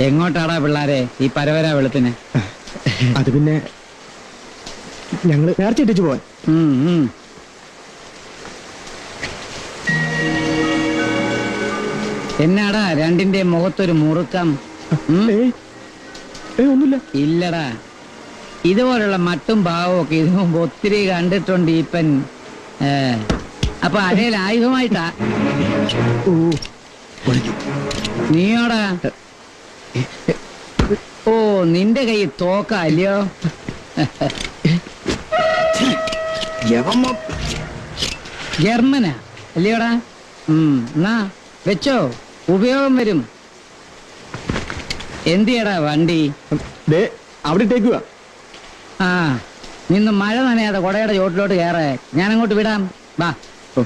എങ്ങോട്ടാടാ പിള്ളാരെ ഈ പരവര വെളുപ്പിന്? അത് പിന്നെ ഞങ്ങൾ നേർച്ച ഇട്ടിച്ചു പോവാൻ. എന്നാടാ രണ്ടിന്റെ മുഖത്തൊരു മുറുക്കം? ഒന്നുമില്ല. ഇല്ലടാ. ഇതുപോലുള്ള മട്ടും ഭാവവും ഒക്കെ ഇതിനു മുമ്പ് ഒത്തിരി കണ്ടിട്ടുണ്ട് ഈപ്പൻ ഏ, അപ്പൊ അരയിൽ ആയുധമായിട്ടാ ഓ നീയോടാ. ഓ നിന്റെ കൈ തോക്ക അല്ലയോ ജർമ്മനാ. അല്ലയോടാ. എന്നാ വെച്ചോ. ഉപയോഗം വരും. എന്തിയടാ വണ്ടി? അവിടെ ഇട്ടേക്കുക ആ നിന്ന് മഴ നനയാതെ കൊടയുടെ ചോട്ടിലോട്ട് കയറേ ഞാൻ അങ്ങോട്ട് വിടാം. വാ. Oh.